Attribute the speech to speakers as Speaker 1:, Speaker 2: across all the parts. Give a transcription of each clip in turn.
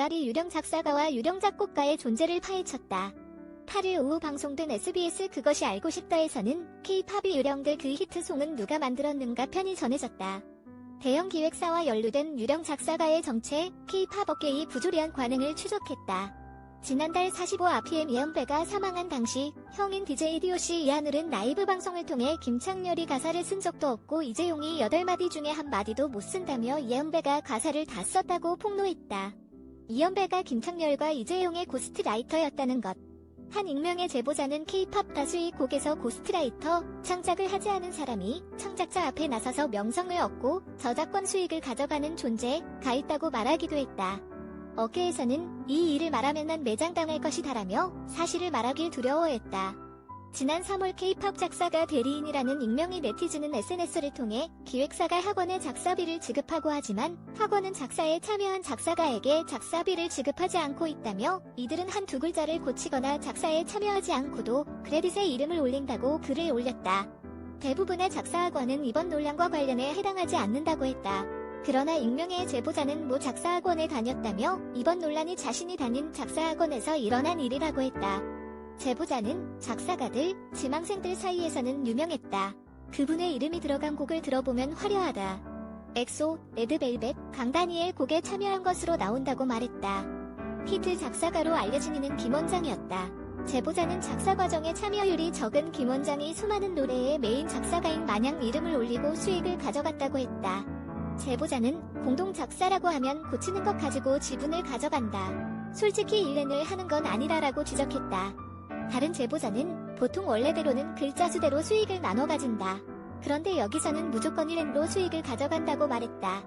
Speaker 1: 그알이 유령 작사가와 유령 작곡가의 존재를 파헤쳤다. 8일 오후 방송된 SBS 그것이 알고 싶다에서는 K-팝이 유령들 그 히트송은 누가 만들었는가 편이 전해졌다. 대형 기획사와 연루된 유령 작사가의 정체, K-팝 업계의 부조리한 관행을 추적했다. 지난달 45rpm 이연배가 사망한 당시 형인 DJ DOC 이하늘은 라이브 방송을 통해 김창렬이 가사를 쓴 적도 없고 이재용이 8마디 중에 한 마디도 못 쓴다며 이연배가 가사를 다 썼다고 폭로했다. 이연배가 김창렬과 이재용의 고스트라이터였다는 것. 한 익명의 제보자는 K-팝 가수의 곡에서 고스트라이터, 창작을 하지 않은 사람이 창작자 앞에 나서서 명성을 얻고 저작권 수익을 가져가는 존재, 가 있다고 말하기도 했다. 업계에서는 이 일을 말하면 난 매장당할 것이다라며 사실을 말하길 두려워했다. 지난 3월 K-팝 작사가 대리인이라는 익명의 네티즌은 SNS를 통해 기획사가 학원에 작사비를 지급하고 하지만 학원은 작사에 참여한 작사가에게 작사비를 지급하지 않고 있다며 이들은 한 두 글자를 고치거나 작사에 참여하지 않고도 크레딧에 이름을 올린다고 글을 올렸다. 대부분의 작사학원은 이번 논란과 관련해 해당하지 않는다고 했다. 그러나 익명의 제보자는 모 작사학원에 다녔다며 이번 논란이 자신이 다닌 작사학원에서 일어난 일이라고 했다. 제보자는 작사가들, 지망생들 사이에서는 유명했다. 그분의 이름이 들어간 곡을 들어보면 화려하다. 엑소, 레드벨벳, 강다니엘 곡에 참여한 것으로 나온다고 말했다. 히트 작사가로 알려진 이는 김원장이었다. 제보자는 작사 과정에 참여율이 적은 김원장이 수많은 노래의 메인 작사가인 마냥 이름을 올리고 수익을 가져갔다고 했다. 제보자는 공동 작사라고 하면 고치는 것 가지고 지분을 가져간다. 솔직히 일렌을 하는 건 아니라라고 지적했다. 다른 제보자는 보통 원래대로는 글자 수대로 수익을 나눠 가진다. 그런데 여기서는 무조건 1엔로 수익을 가져간다고 말했다.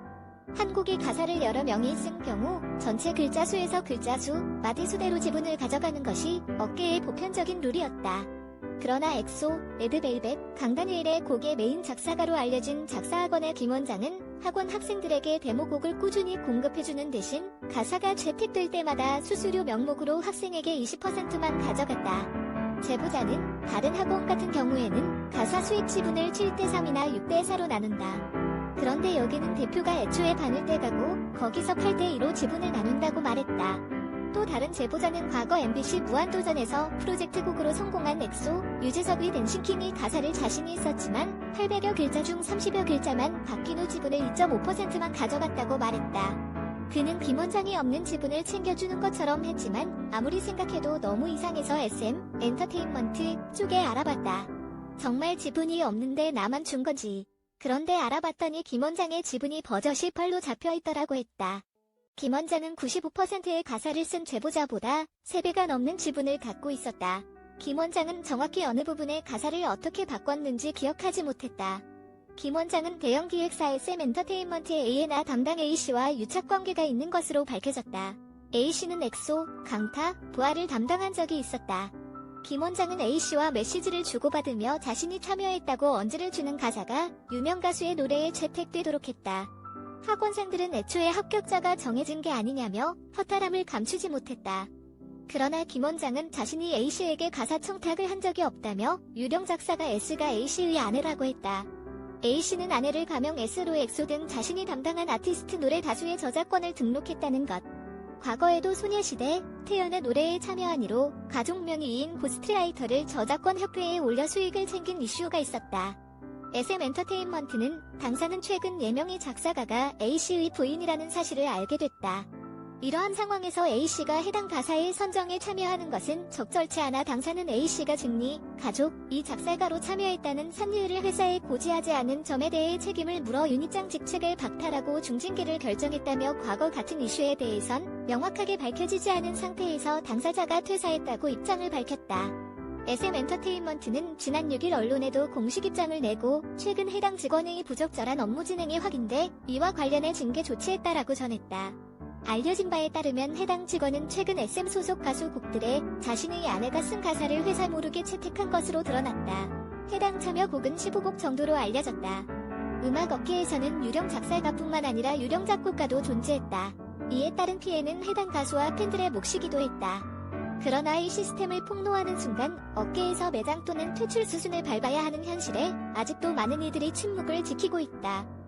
Speaker 1: 한 곡의 가사를 여러 명이 쓴 경우 전체 글자 수에서 글자 수, 마디 수대로 지분을 가져가는 것이 업계의 보편적인 룰이었다. 그러나 엑소, 레드벨벳, 강다니엘의 곡의 메인 작사가로 알려진 작사학원의 김 원장은 학원 학생들에게 데모곡을 꾸준히 공급해주는 대신 가사가 채택될 때마다 수수료 명목으로 학생에게 20%만 가져갔다. 제보자는 다른 학원 같은 경우에는 가사 수익 지분을 7대3이나 6대4로 나눈다. 그런데 여기는 대표가 애초에 반을 떼가고 거기서 8대2로 지분을 나눈다고 말했다. 또 다른 제보자는 과거 MBC 무한도전에서 프로젝트 곡으로 성공한 엑소, 유재석의 댄싱킹이 가사를 자신이 썼지만 800여 글자 중 30여 글자만 후 지분의 2.5%만 가져갔다고 말했다. 그는 김원장이 없는 지분을 챙겨주는 것처럼 했지만 아무리 생각해도 너무 이상해서 SM, 엔터테인먼트 쪽에 알아봤다. 정말 지분이 없는데 나만 준 건지. 그런데 알아봤더니 김원장의 지분이 버젓이 펄로 잡혀있더라고 했다. 김원장은 95%의 가사를 쓴 제보자보다 3배가 넘는 지분을 갖고 있었다. 김 원장은 정확히 어느 부분의 가사를 어떻게 바꿨는지 기억하지 못했다. 김 원장은 대형 기획사 SM 엔터테인먼트의 A&R 담당 A씨와 유착 관계가 있는 것으로 밝혀졌다. A씨는 엑소, 강타, 부활을 담당한 적이 있었다. 김 원장은 A씨와 메시지를 주고받으며 자신이 참여했다고 언지를 주는 가사가 유명 가수의 노래에 채택되도록 했다. 학원생들은 애초에 합격자가 정해진 게 아니냐며 허탈함을 감추지 못했다. 그러나 김 원장은 자신이 A씨에게 가사 청탁을 한 적이 없다며 유령 작사가 S가 A씨의 아내라고 했다. A씨는 아내를 가명 S로 엑소 등 자신이 담당한 아티스트 노래 다수의 저작권을 등록했다는 것. 과거에도 소녀시대, 태연의 노래에 참여한 이로 가족 명의인 고스트라이터를 저작권 협회에 올려 수익을 챙긴 이슈가 있었다. SM 엔터테인먼트는 당사는 최근 4명의 작사가가 A씨의 부인이라는 사실을 알게 됐다. 이러한 상황에서 A씨가 해당 가사의 선정에 참여하는 것은 적절치 않아 당사는 A씨가 증리, 가족, 이 작사가로 참여했다는 산유를 회사에 고지하지 않은 점에 대해 책임을 물어 윤희장 직책을 박탈하고 중징계를 결정했다며 과거 같은 이슈에 대해선 명확하게 밝혀지지 않은 상태에서 당사자가 퇴사했다고 입장을 밝혔다. SM 엔터테인먼트는 지난 6일 언론에도 공식 입장을 내고 최근 해당 직원의 부적절한 업무 진행이 확인돼 이와 관련해 징계 조치했다라고 전했다. 알려진 바에 따르면 해당 직원은 최근 SM 소속 가수 곡들에 자신의 아내가 쓴 가사를 회사 모르게 채택한 것으로 드러났다. 해당 참여 곡은 15곡 정도로 알려졌다. 음악 업계에서는 유령 작사가뿐만 아니라 유령 작곡가도 존재했다. 이에 따른 피해는 해당 가수와 팬들의 몫이기도 했다. 그러나 이 시스템을 폭로하는 순간 업계에서 매장 또는 퇴출 수순을 밟아야 하는 현실에 아직도 많은 이들이 침묵을 지키고 있다.